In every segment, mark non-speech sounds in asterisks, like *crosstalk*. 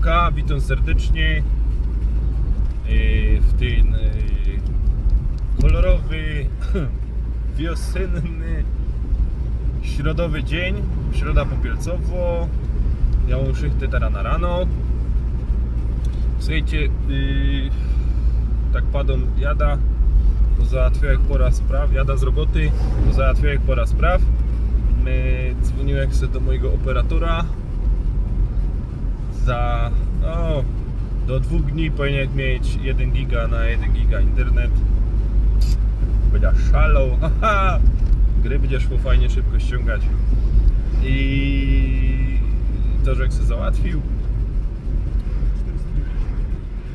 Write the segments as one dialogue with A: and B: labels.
A: Siemka, witam serdecznie yy, w ten yy, kolorowy, *clears throat* wiosenny, środowy dzień, środa popielcowo, ja mam szychtę teraz na rano. Słuchajcie, yy, tak padą jada, po załatwiałek pora spraw, jada z roboty, po załatwiałek pora spraw. Dzwoniłem sobie do mojego operatora, za no, do dwóch dni powinien mieć 1 giga na 1 giga internet. Będzie szalał! *laughs* Gry będzie szło fajnie szybko ściągać. I to, że się załatwił.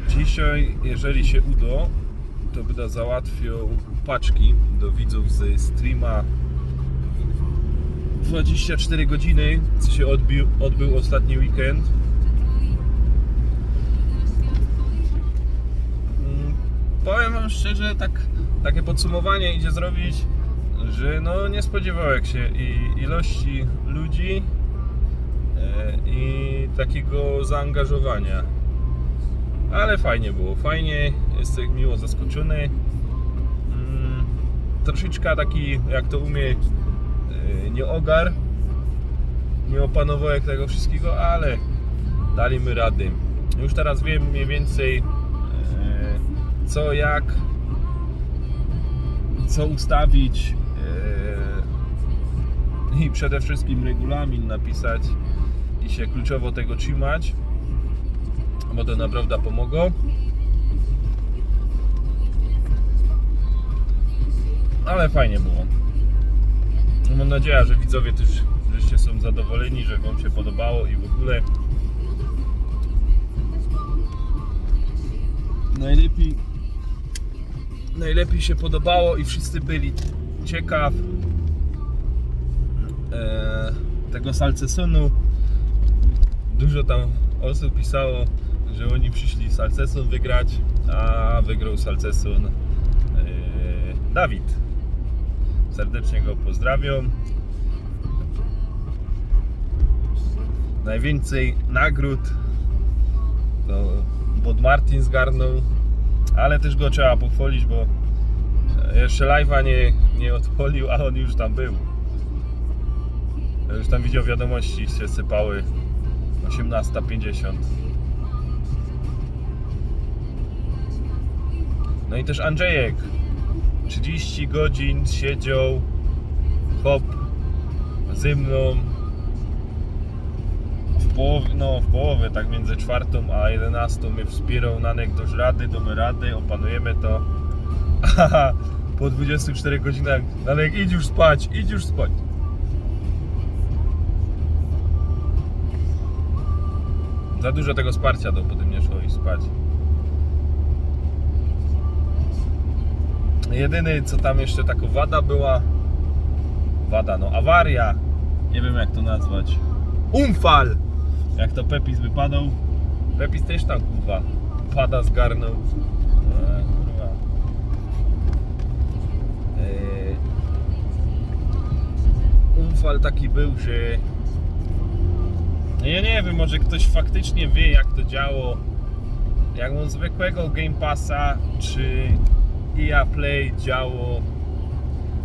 A: Dzisiaj, jeżeli się uda, to będę załatwiał paczki do widzów ze streama 24 godziny, co się odbił, odbył ostatni weekend. Powiem wam szczerze, tak, takie podsumowanie idzie zrobić, że no nie spodziewałem się i ilości ludzi e, i takiego zaangażowania. Ale fajnie było, fajnie, jestem miło zaskoczony. Mm, Troszeczkę taki, jak to umie, e, nie ogar, nie opanowałem tego wszystkiego, ale daliśmy rady. Już teraz wiem mniej więcej co, jak, co ustawić e, i przede wszystkim regulamin napisać i się kluczowo tego trzymać, bo to naprawdę pomogło. Ale fajnie było. Mam nadzieję, że widzowie też żeście są zadowoleni, że Wam się podobało i w ogóle najlepiej najlepiej się podobało i wszyscy byli ciekaw e, tego Salcesonu. Dużo tam osób pisało, że oni przyszli Salceson wygrać, a wygrał Salceson e, Dawid. Serdecznie go pozdrawiam. Najwięcej nagród to Bod Martin zgarnął, ale też go trzeba pochwalić, bo jeszcze live'a nie, nie odpalił, a on już tam był. Już tam widział wiadomości się sypały. 18.50 No i też Andrzejek. 30 godzin siedział hop ze mną połowie, no w połowie, tak między czwartą a 11 mnie wspierał Nanek dość rady, domy rady, opanujemy to. *laughs* Po 24 godzinach Nanek idź już spać, idź już spać. Za dużo tego wsparcia do potem nie szło i spać. Jedyny co tam jeszcze taka wada była wada, no awaria nie wiem jak to nazwać umfal jak to Pepis wypadał? Pepis też tam kurwa pada zgarnął. E, kurwa. E, umfal taki był, że no ja nie wiem, może ktoś faktycznie wie jak to działo. Jak mam zwykłego Game Passa czy EA Play działo.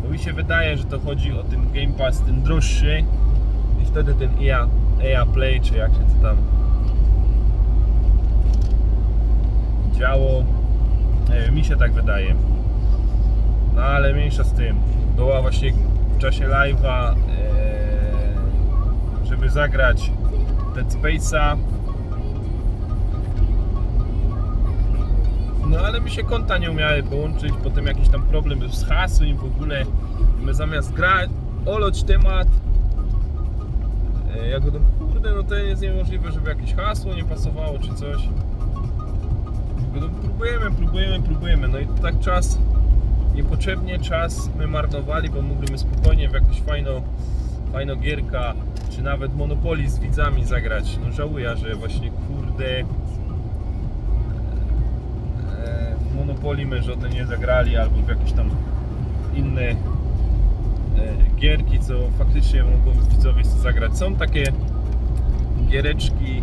A: Bo mi się wydaje, że to chodzi o ten Game Pass, ten droższy wtedy ten EA, EA Play, czy jak się to tam działo. Mi się tak wydaje. No ale mniejsza z tym. Była właśnie w czasie live'a e, żeby zagrać Dead Space'a. No ale mi się konta nie umiały połączyć, potem jakiś tam problem był z hasłem w ogóle. My zamiast grać, oloć temat, ja go kurde, no to jest niemożliwe, żeby jakieś hasło nie pasowało czy coś. No, próbujemy, próbujemy, próbujemy, no i tak czas, niepotrzebnie czas my marnowali, bo mogliśmy spokojnie w jakąś fajną, fajną gierka, czy nawet Monopoly z widzami zagrać. No żałuję, że właśnie kurde e, w Monopoly my żadne nie zagrali albo w jakieś tam inne e, gierki, co faktycznie mogą widzowie sobie zagrać. Są takie giereczki,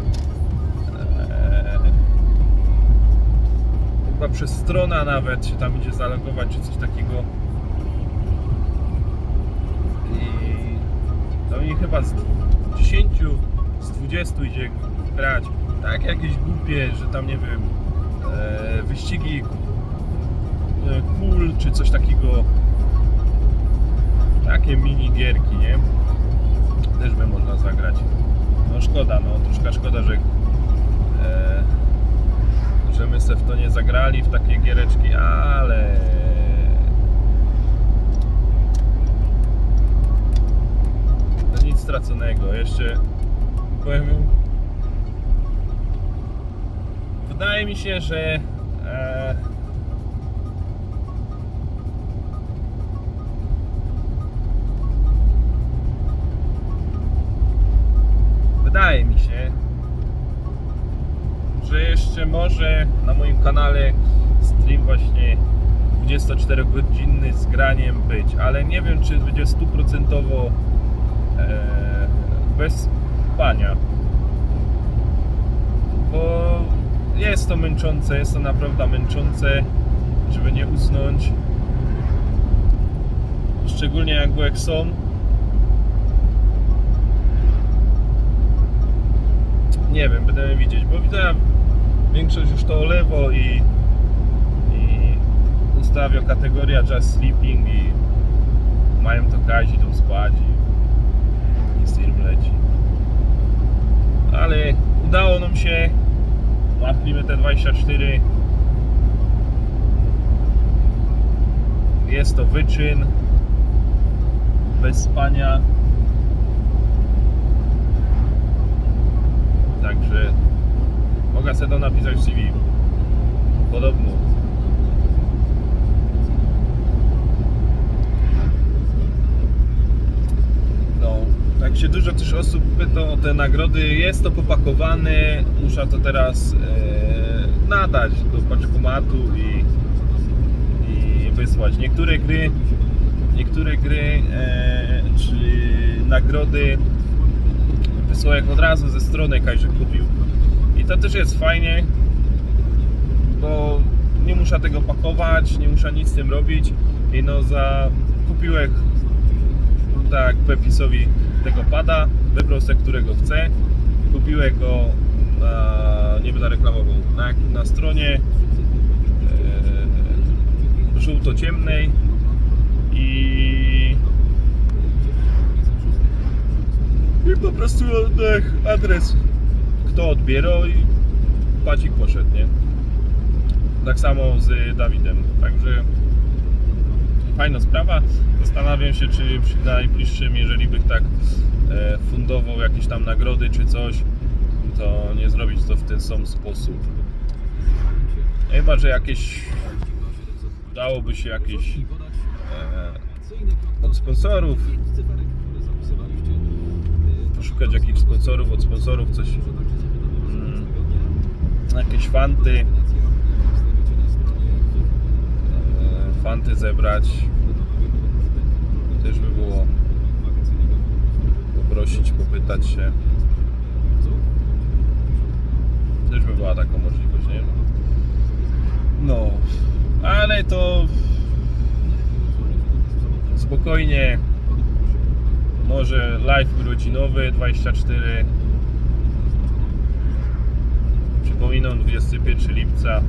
A: chyba przez stronę nawet się tam idzie zalogować czy coś takiego. I to mi chyba z 10, z 20 idzie grać. Tak jakieś głupie, że tam nie wiem, e, wyścigi e, kul czy coś takiego. Takie mini gierki, nie? Też by można zagrać. No szkoda, no troszkę szkoda, że e, że my se w to nie zagrali, w takie giereczki, ale to nic straconego. Jeszcze powiem wydaje mi się, że e, jeszcze może na moim kanale stream właśnie 24-godzinny z graniem być, ale nie wiem czy będzie stuprocentowo e, bez spania. Bo jest to męczące, jest to naprawdę męczące, żeby nie usnąć. Szczególnie jak byłek są. Nie wiem, będziemy widzieć, bo widzę większość już to olewo i, i ustawia kategoria just sleeping i mają to kazi, idą spać i, i leci. Ale udało nam się, machlimy te 24 jest to wyczyn. Bez spania Także to napisać w CV. Podobno. No, tak się dużo też osób pyta o te nagrody. Jest to popakowane. Muszę to teraz e, nadać do paczkomatu i, i wysłać. Niektóre gry, niektóre gry e, czy nagrody wysyłek od razu ze strony Kajże kupił. To też jest fajnie, bo nie muszę tego pakować, nie muszę nic z tym robić. I no za kupiłek tak Pepisowi tego pada, wybrał sobie którego chce. Kupiłek go na, nie będę reklamował, na, na stronie e, żółto-ciemnej i I po prostu oddech, adres, kto odbierał i pacik poszedł, nie? Tak samo z Dawidem, także fajna sprawa. Zastanawiam się, czy przy najbliższym, jeżeli bych tak e, fundował jakieś tam nagrody czy coś, to nie zrobić to w ten sam sposób. Chyba, że jakieś dałoby się jakieś e, od sponsorów poszukać jakichś sponsorów, od sponsorów coś, jakieś fanty, e, fanty zebrać, też by było poprosić, popytać się, też by była taka możliwość, nie? No, ale to spokojnie. Może live urodzinowy 24 przypominam 21 lipca.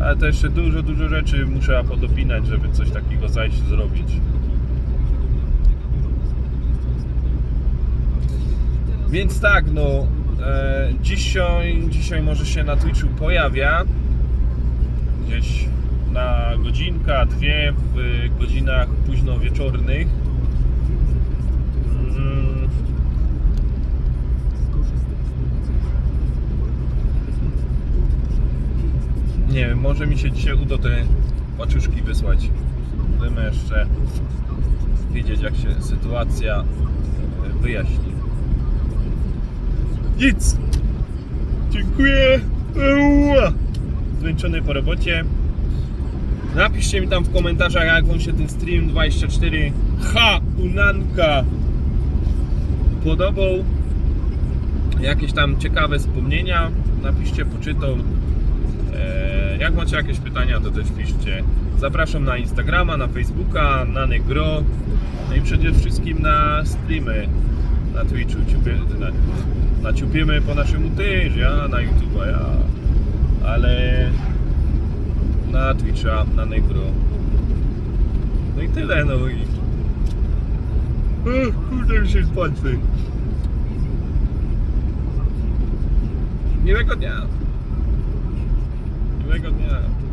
A: Ale to jeszcze dużo, dużo rzeczy muszę podopinać, żeby coś takiego zajść zrobić. Więc tak, no e, dzisiaj, dzisiaj może się na Twitchu pojawia. Gdzieś na godzinka, dwie w godzinach późno wieczornych Nie wiem, może mi się dzisiaj uda te paczuszki wysłać. Będziemy jeszcze wiedzieć jak się sytuacja e, wyjaśni. Nic! Dziękuję! Zmęczony po robocie. Napiszcie mi tam w komentarzach jak wam się ten stream 24 H Unanka podobał. Jakieś tam ciekawe wspomnienia. Napiszcie, poczytam. E, Jak macie jakieś pytania, to też piszcie. Zapraszam na Instagrama, na Facebooka, na Negro. No i przede wszystkim na streamy na Twitchu. Ciupie, na, na ciupiemy po naszemu też, ja na YouTube'a, ja. Ale na Twitcha, na Negro. No i tyle, no i... Ech, Kurde mi się spać. Miłego dnia. Miłego dnia.